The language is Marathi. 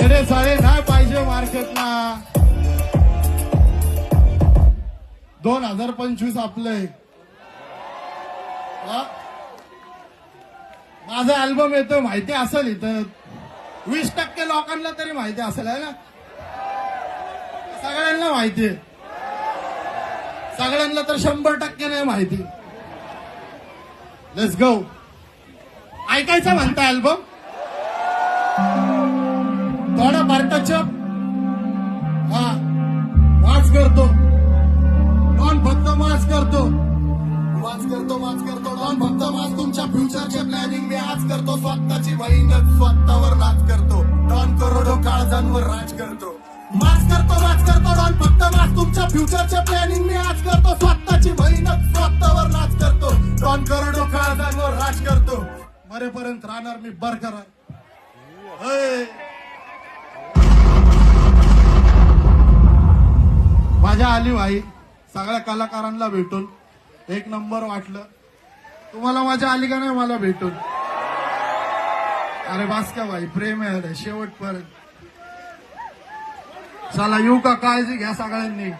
येणे साडे नाही पाहिजे मार्केटला. दोन हजार पंचवीस आपले. हा? माझा अल्बम येतो माहिती असेल इथं. वीस टक्के लोकांना तरी माहिती असेल आहे ना? सगळ्यांना माहिती आहे. सगळ्यांना तर शंभर टक्के नाही माहिती. लेट्स गो ऐकायचं म्हणता अल्बम भाजप हा. वाच करतो. डॉन फक्त वाच करतो. वाच करतो वाच करतो. डॉन फक्त वाच. तुमच्या फ्युचरचे प्लॅनिंग मी आज करतो. स्वतःची बहीणच स्वतःवर नाच करतो. डॉन करोडो काळजांवर राज करतो. माच करतो वाच करतो. डॉन फक्त वाच. तुमच्या फ्युचरचे प्लॅनिंग मी आज करतो. स्वतःची बहीणच स्वतःवर नाच करतो. डॉन करोडो काळजांवर राज करतो. मरेपर्यंत राहणार मी बरकरार. मजा आली भाई सगळ्या कलाकारांना भेटून. एक नंबर वाटलं. तुम्हाला मजा आली का नाही मला भेटून. अरे बास का भाई प्रेम आहे शेवटपर्यंत. चला येऊ का काळजी घ्या सगळ्यांनी.